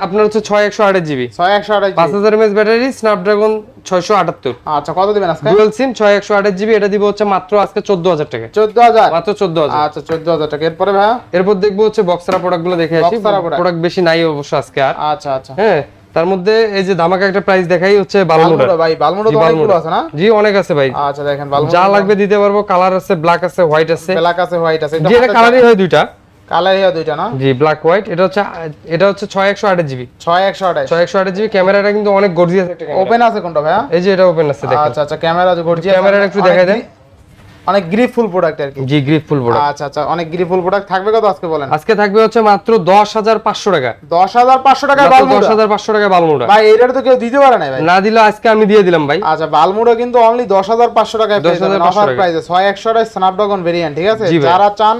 আপনার হচ্ছে ব্যাটারি আচ্ছা কত দিবেন আজকে? ডুয়েল সিম ছয় একশো এটা দিব হচ্ছে মাত্র আজকে চোদ্দ হাজার টাকা চোদ্দ হাজার? মাত্র চোদ্দ হাজার। আচ্ছা চোদ্দ হাজার টাকা। এরপরে ভাইয়া? এরপর দেখব হচ্ছে বক্সারা প্রোডাক্ট দেখে আসি। প্রোডাক্ট বেশি নাই অবশ্য আজকে আর। আচ্ছা আচ্ছা। হ্যাঁ তার মধ্যে এই যে ধামাকা একটা প্রাইস দেখাই হচ্ছে বালমুডা ভাই বালমুড়া তো জি, অনেকগুলো আছে না? জি অনেক আছে ভাই। আচ্ছা দেখেন বালমুড়া যা লাগবে দিতে পারব কালার আছে ব্ল্যাক আছে হোয়াইট আছে। ব্ল্যাক আছে হোয়াইট আছে। কালারই হয় দুইটা। কালার ইয়া দুইটা না? জি ব্ল্যাক হোয়াইট এটা হচ্ছে এটা হচ্ছে ছয় একশো আঠাশ জিবি ছয় একশো আঠাইশ ছয় একশো আঠাশ জিবি ক্যামেরাটা কিন্তু অনেক গর্জিয়াস একটা ক্যামেরা। ওপেন আছে কোনটা ভাইয়া? এই যে এটা ওপেন আছে দেখেন। আচ্ছা আচ্ছা ক্যামেরা গর্জিয়াস ক্যামেরাটা একটু দেখাই দেন। অনেক গ্রিপফুল প্রোডাক্ট আর কি। জি গ্রিপ ফুল প্রোডাক্ট আচ্ছা আচ্ছা অনেক গ্রিপফুল প্রোডাক্ট থাকবে কত আজকে বলেন? আজকে থাকবে হচ্ছে মাত্র দশ হাজার পাঁচশো টাকা। দশ হাজার পাঁচশো টাকা দশ বালমুড়া? হাজার পাঁচশো টাকা বালমুডা। ভাই এইটা তো কেউ দিতে পারে না ভাই। না দিলে আজকে আমি দিয়ে দিলাম ভাই। আচ্ছা বালমুড়া কিন্তু অনলি দশ হাজার পাঁচশো টাকায় পেয়ে যাবেন। অফার প্রাইসে ছয় একশো টাকা স্ন্যাপড্রাগন ভেরিয়েন্ট ঠিক আছে? যারা চান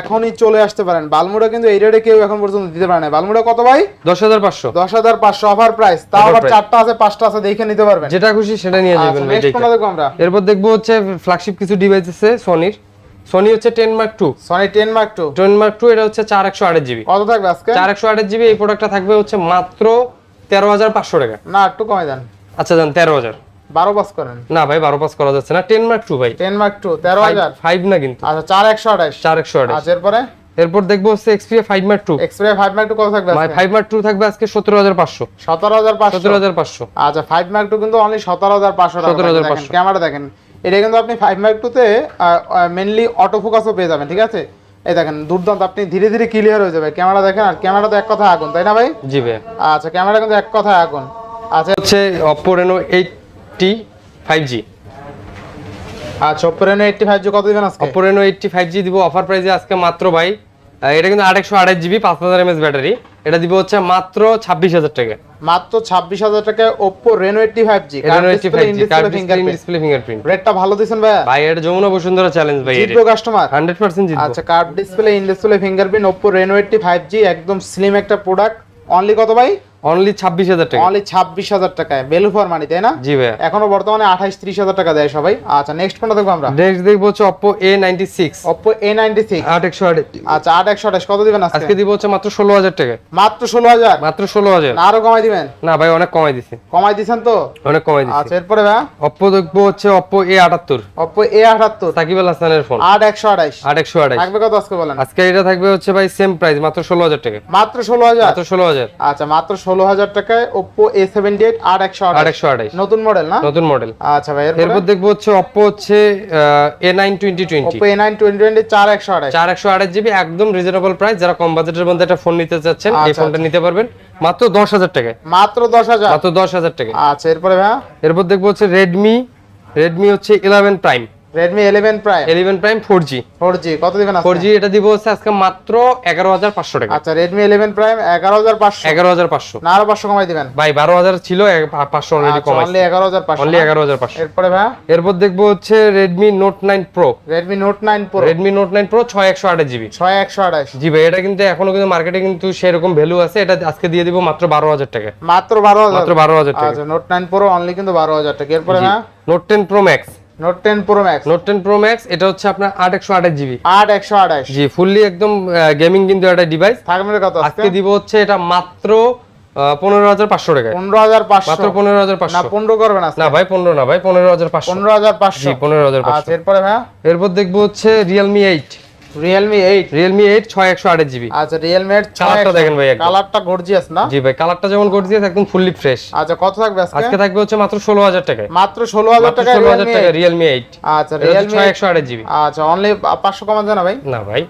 এখনই চলে আসতে পারেন। বালমুড়া কিন্তু এই রেটে কেউ এখন পর্যন্ত দিতে পারে না বালমুড়া কত ভাই? দশ হাজার পাঁচশো। দশ হাজার পাঁচশো অফার প্রাইস তাও আবার চারটা আছে পাঁচটা আছে দেখে নিতে পারবেন। যেটা খুশি সেটা নিয়ে আচ্ছা যাবেন আমরা? এরপর দেখব হচ্ছে ফ্ল্যাগশিপ কিছু ডিভাইস আছে সনির সনি হচ্ছে ten mark two Sony ten mark two ten mark two এটা হচ্ছে চার একশো আঠাশ জিবি কত থাকবে আজকে? চার একশো আঠাশ জিবি এই প্রোডাক্টটা থাকবে হচ্ছে মাত্র তেরো হাজার পাঁচশো টাকা। না একটু কমাই দেন। আচ্ছা যান তেরো হাজার বারো পাস করেন? না ভাই বারো পাস করা যাচ্ছে না। টেন মার্ক ভাই। মার্ক না কিন্তু। আচ্ছা আচ্ছা এরপরে? এরপর দেখব হচ্ছে এক্সপিরিয়া মার্ক কত থাকবে থাকবে আজকে আচ্ছা মার্ক কিন্তু অনলি টাকা 17,500 ক্যামেরা দেখেন এটা কিন্তু আপনি মার্ক টুতে মেনলি অটো ফোকাসও পেয়ে যাবেন ঠিক আছে? এই দেখেন দুর্দান্ত আপনি ধীরে ধীরে ক্লিয়ার হয়ে যাবে। ক্যামেরা দেখেন আর ক্যামেরা তো এক কথা আগুন তাই না ভাই? জি ভাই। আচ্ছা ক্যামেরা কিন্তু এক কথায় আগুন। আচ্ছা হচ্ছে Oppo Reno eighty five G আচ্ছা কত দিবেন আজকে? দিব। অফার প্রাইসে আজকে মাত্র ভাই এটা কিন্তু আট একশো আঠাশ জিবি পাঁচ হাজার এমএস ব্যাটারি এটা দিব হচ্ছে মাত্র ছাব্বিশ হাজার টাকা। মাত্র কার্ড ডিসপ্লে ফিঙ্গারপ্রিন্ট রেটটা ভালো ভাই? এটা যমুনা বসুন্ধরা চ্যালেঞ্জ ভাই জিতবো কাস্টমার জিতবো আচ্ছা card display in display fingerprint একদম স্লিম একটা প্রোডাক্ট অনলি কত ভাই? অনলি ছাব্বিশ হাজার টাকা। অনলি ছাব্বিশ হাজার টাকায়। ভ্যালু ফর মানি তাই না? জি ভাই এখনও বর্তমানে আঠাইশ ত্রিশ হাজার টাকা দেয় সবাই। আচ্ছা নেক্সট কোনটা দেখব আমরা? নেক্সট দেখব হচ্ছে নাইনটি সিক্স আট একশো আট আচ্ছা আট একশো আঠাশ। কত দিবেন আজকে? আজকে দিব হচ্ছে মাত্র ষোলো হাজার টাকা। মাত্র ষোলো হাজার? মাত্র ষোলো হাজার। না আরও কমাই দিবেন? না ভাই অনেক কমাই দিছি। কমাই দিছেন তো? অনেক কমাই দিছি। আচ্ছা এরপরে ভাই অপো দেখব হচ্ছে আটাত্তর। ওপো এ আঠাত্তর সাকিব আল হাসানের ফোন। আট একশো আঠাইশ আট একশো আঠাশ। থাকবে কত আজকে বলেন? আজকে এটা থাকবে হচ্ছে ভাই সেম প্রাইস মাত্র ষোলো হাজার টাকা। মাত্র ষোলো হাজার? মাত্র ষোলো হাজার। আচ্ছা মাত্র ষোলো হাজার টাকায় ওপো এ সেভেন্টি এইট আট একশো আঠাশ। একশো আঠাশ। নতুন মডেল না? নতুন মডেল আচ্ছা ভাই এরপর? দেখব হচ্ছে অপো হচ্ছে A nine twenty twenty Oppo A nine twenty twenty চার একশো আঠাশ। চার একশো আঠাশ জিবি একদম রিজনেবল প্রাইস যারা কম বাজেটের মধ্যে একটা ফোন নিতে চাচ্ছেন এই আচ্ছা, ফোনটা নিতে পারবেন। মাত্র দশ হাজার টাকায়। মাত্র দশ হাজার? মাত্র দশ হাজার টাকায়। আচ্ছা এরপরে ভাই? এরপর দেখব হচ্ছে রেডমি রেডমি হচ্ছে eleven prime prime eleven prime four G four G কত দিবেন আজকে? ফোর জি এটা দিব হচ্ছে আজকে মাত্র এগারো হাজার পাঁচশো টাকা। আচ্ছা হাজার পাঁচশো। এগারো হাজার পাঁচশো। না আরও পাঁচশো কমাই দিবেন। ভাই বারো হাজার ছিল এক- পাঁচশো অলরেডি কমাই অনলি অনলি এগারো হাজার পাঁচশো এরপরে ভাই? এরপর দেখব হচ্ছে Redmi note nine pro Redmi note nine pro ছয় একশো আঠাশ জিবি ছয় একশো আঠাশ। জি ভাই এটা কিন্তু এখনও কিন্তু মার্কেটে কিন্তু সেরকম ভ্যালু আছে। এটা আজকে দিয়ে দিব মাত্র বারো হাজার টাকা। মাত্র বারো হাজার। মাত্র বারো হাজার টাকা। আচ্ছা নোট নাইন প্রো অনলি কিন্তু বারো হাজার টাকা। এরপরে ভাই? Note ten pro max note ten pro max note ten pro max এটা হচ্ছে আপনার আট একশো আঠাশ জিবি। আট একশো আঠাশ। জি ফুললি একদম গেমিং কিন্তু একটা ডিভাইস থাকবে কত আজকে? দিব হচ্ছে এটা মাত্র পনেরো হাজার পাঁচশো টাকায়। পনেরো হাজার পাঁচশো। মাত্র পনেরো হাজার না পাঁচশো পনেরো না আজকে। না ভাই পনেরো না ভাই পনেরো হাজার পাঁচশো। পনেরো হাজার পাঁচশো। জি পনেরো হাজার পাঁচশো। আচ্ছা এরপরে ভাই এরপর দেখব হচ্ছে রিয়েলমি এইট রিয়েলমি এইট ছয় একশো আঠাশ জিবি আচ্ছা রিয়েলমি এইট কালারটা দেখেন ভাই। কালারটা গর্জিয়াস না? জি ভাই কালারটা যেমন গর্জিয়াস একদম ফুললি ফ্রেশ আচ্ছা কত থাকবে আজকে? আজকে থাকবে হচ্ছে মাত্র ষোলো হাজার টাকায়। মাত্র ষোলো হাজার মাত্র টাকা ষোলো হাজার টাকা রিয়েলমি এইট আচ্ছা একশো আঠাশ জিবি আচ্ছা অনলি পাঁচশো কমা যায় না ভাই? না ভাই।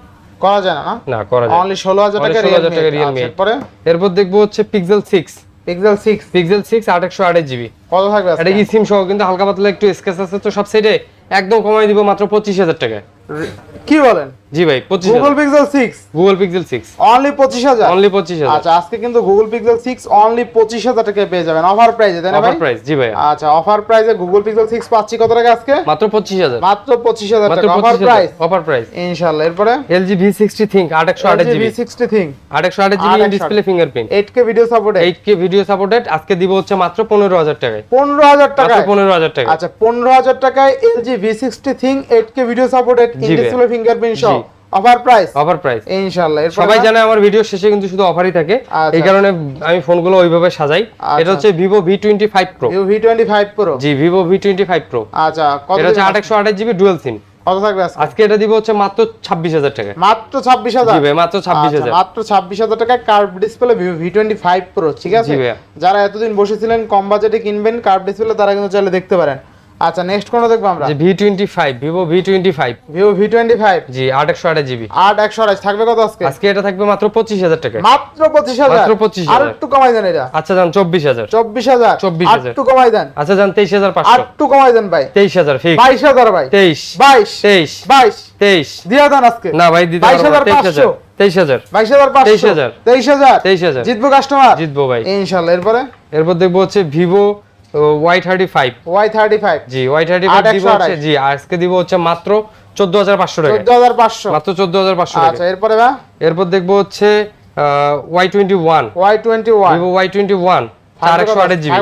করা যায় না না? করা যায়। অনলি ষোলো হাজার Only টাকা 16,000 টাকা রিয়েলমি Realme এরপরে? এরপর দেখব হচ্ছে pixel six pixel six pixel six আট একশো আঠাশ জিবি কত থাকবে এটা আজকে? ইসিম সহ কিন্তু হালকা পাতলা একটু স্কেচ আছে তো সব সাইডে একদম কমাই দিব মাত্র পঁচিশ হাজার টাকায়। কি বলেন? জি ভাই পঁচিশ Google pixel six Google pixel six only পঁচিশ হাজার। অনলি পঁচিশ হাজার। আচ্ছা আজকে কিন্তু গুগল পিক্সেল সিক্স অনলি পঁচিশ হাজার টাকায় পেয়ে যাবেন। অফার প্রাইসে তাই না ভাই? অফার প্রাইস জি ভাই আচ্ছা অফার প্রাইসে গুগল পিক্সেল সিক্স পাচ্ছি কত টাকা আজকে? মাত্র পঁচিশ হাজার। মাত্র পঁচিশ হাজার টাকা। অফার প্রাইস অফার প্রাইস ইনশাল্লাহ এরপরে? এলজি ভি সিক্সটি থিঙ্ক আট একশো আঠাশ জিবি সিক্সটি থিং আট একশো আঠাশ GB display fingerprint eight K video support eight K video supported আজকে দিব হচ্ছে মাত্র পনেরো হাজার টাকায়। পনেরো হাজার মাত্র টাকা পনেরো হাজার টাকা আচ্ছা পনেরো হাজার টাকায় LG V sixty ThinQ eight K video supported. Display fingerprint সহ। অফার প্রাইস অফার প্রাইস ইনশাল্লাহ এরপর সবাই জানে আমার ভিডিও শেষে কিন্তু শুধু অফারই থাকে। আচ্ছা। এই কারণে আমি ফোনগুলো ওইভাবে সাজাই। আচ্ছা। এটা হচ্ছে Vivo V twenty five pro G twenty five pro আচ্ছা কত এটা হচ্ছে ডুয়েল সিম কত থাকবে আজকে? এটা দিব হচ্ছে মাত্র ছাব্বিশ হাজার টাকা। মাত্র জি ভাই মাত্র ছাব্বিশ আচ্ছা, মাত্র টাকায় কার্ভ ডিসপ্লে ঠিক আছে। যারা এতদিন বসেছিলেন কম বাজেটে কিনবেন কার্ভ ডিসপ্লে তারা কিন্তু চাইলে দেখতে পারেন। আচ্ছা নেক্সট কোন দেখব আমরা? V twenty five Vivo V twenty five Vivo V twenty five G আট একশো আঠাশ জিবি আট একশো আঠাশ থাকবে কত আজকে? আজকে এটা থাকবে মাত্র পঁচিশ হাজার টাকা মাত্র পঁচিশ হাজার? মাত্র 25,000 আর একটু কমাই দেন এটা। আচ্ছা যান চব্বিশ হাজার। চব্বিশ হাজার? 24,000 একটু কমাই দেন। আচ্ছা যান তেইশ হাজার আর পাঁচশো। একটু কমাই দেন ভাই। তেইশ হাজার ফিক্স বাইশ হাজার ভাই। তেইশ। বাইশ। তেইশ। বাইশ। তেইশ। দিয়া দেন আজকে। না ভাই দিতে বাইশ হাজার তেইশ হাজার। তেইশ হাজার। বাইশ হাজার পাঁচশো। 23,000 তেইশ হাজার। তেইশ হাজার। জিতবো কাস্টমার জিতবো ভাই। ইনশাল্লাহ। এরপরে? এরপর দেখব হচ্ছে Vivo Y thirty five Y thirty five G Y thirty five দিব হচ্ছে জি আজকে দিব হচ্ছে মাত্র চোদ্দ হাজার পাঁচশো টাকা। চোদ্দ হাজার পাঁচশো। মাত্র চোদ্দ হাজার পাঁচশো আচ্ছা এরপরে বা? এরপর দেখব হচ্ছে Y twenty one Y twenty one Vivo Y twenty one চার একশো আঠাশ জিবি।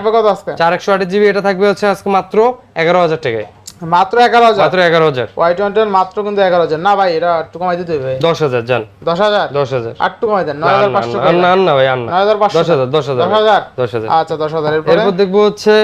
চার একশো আঠাশ জিবি এটা থাকবে হচ্ছে আজকে মাত্র এগারো হাজার টাকায়। মাত্র এগারো হাজার। মাত্র এগারো হাজার। ওয়াই টোয়েন্টি মাত্র কিন্তু এগারো হাজার। না ভাই এটা একটু কমাই দিতে ভাই। দশ হাজার যান দশ হাজার? দশ হাজার। আর একটু কমাই দেন নয় হাজার পাঁচশো না না ভাই না। নয় হাজার পাঁচশো দশ হাজার দশ হাজার। দশ হাজার? দশ হাজার। আচ্ছা দশ হাজার। এরপরে? এরপর দেখব হচ্ছে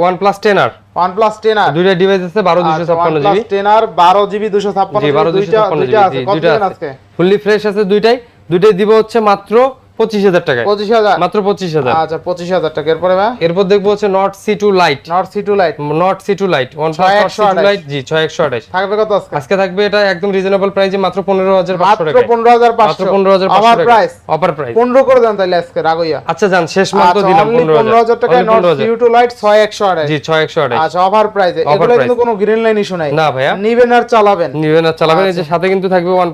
one plus ten R one plus ten R দুইটা ডিভাইস আছে বারো দুশো ছাপ্পান্ন জিবি টেন আর বারো জিবি দুশো ছাপ্পান্ন বারো দুশো দুইটা ছাপ্পান্ন জিবি ফুললি ফ্রেশ আছে দুইটাই। দুইটাই দিব হচ্ছে মাত্র পঁচিশ হাজার টাকায়। পঁচিশ হাজার? মাত্র পঁচিশ হাজার। আচ্ছা পঁচিশ হাজার টাকা। এরপরে এরপর দেখব হচ্ছে Nord C two lite Nord C two lite Nord C two lite one plus Nord C two 6128 lite G ছয় একশো আঠাশ। থাকবে কত আজকে? আজকে থাকবে এটা একদম রিজনেবল প্রাইসে মাত্র পনেরো হাজার পাঁচশো টাকা পনেরো হাজার পাঁচশো। পনেরো হাজার পাঁচশো প্রাইস অফার প্রাইস পনেরো করে দেন তাহলে আজকে রাগইয়া। আচ্ছা যান শেষ মাত্র আচ্ছা দিলাম পনেরো পনেরো হাজার নট সি টু লাইট ছয় একশো জি ছয় একশো আঠাশ। আচ্ছা অফার প্রাইসে Offer এগুলো কিন্তু price। কোনো গ্রিন লাইন ইস্যু নাই। না ভাইয়া। নিবেন আর চালাবেন। নিবেন আর চালাবেন। এই যে সাথে কিন্তু থাকবে ওয়ান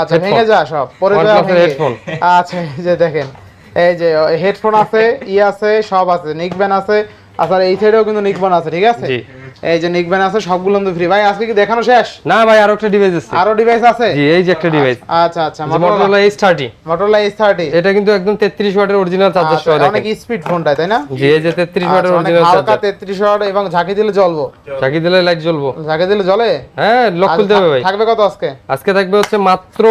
আচ্ছা ভেঙে যা সব। পরে। আচ্ছা এই যে দেখেন এই যে হেডফোন আছে ই আছে সব আছে নিকবেন আছে আচ্ছা এই সাইডেও কিন্তু নিকবেন আছে ঠিক আছে? এই যে নিকবেন আছে সবগুলো কিন্তু ফ্রি ভাই আজকে কি দেখানো শেষ? না ভাই আরও একটা ডিভাইস আছে। আরও ডিভাইস আছে? জি এই যে একটা ডিভাইস আচ্ছা আচ্ছা Motorola H thirty Motorola S thirty এটা কিন্তু একদম তেত্রিশ ওয়াটের অরিজিনাল চার্জার সহ অনেক স্পিড ফোনটা তাই না? জি এই যে তেত্রিশ ওয়াটের আচ্ছা, অরিজিনাল হালকা চার্জার তেত্রিশ ওয়াট এবং ঝাঁকি দিলে জ্বলবো। চাকি দিলে লাইট জ্বলবো। ঝাঁকি দিলে জ্বলে? হ্যাঁ লক খুলতে হবে ভাই। থাকবে কত আজকে? আজকে থাকবে হচ্ছে মাত্র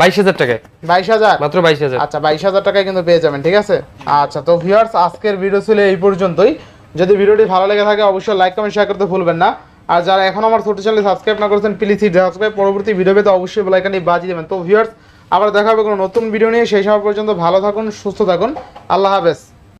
বাইশ হাজার টাকায়। বাইশ হাজার? মাত্র বাইশ হাজার। আচ্ছা বাইশ হাজার টাকায় কিন্তু পেয়ে যাবেন ঠিক আছে? আচ্ছা তো ভিউয়ার্স আজকের ভিডিও ছিল এই পর্যন্তই। যদি ভিডিওটি ভালো লেগে থাকে অবশ্যই লাইক কমেন্ট শেয়ার করতে ভুলবেন না। আর যারা এখন আমার ছোটো চ্যানেল সাবস্ক্রাইব না করেছেন প্লিজ সাবস্ক্রাইব পরবর্তী ভিডিও পেতে অবশ্যই বেলাইকানি বাজিয়ে দেবেন। তো ভিউয়ার্স আবার দেখা হবে কোনো নতুন ভিডিও নিয়ে। সেই সময় পর্যন্ত ভালো থাকুন সুস্থ থাকুন। আল্লাহ হাফেজ।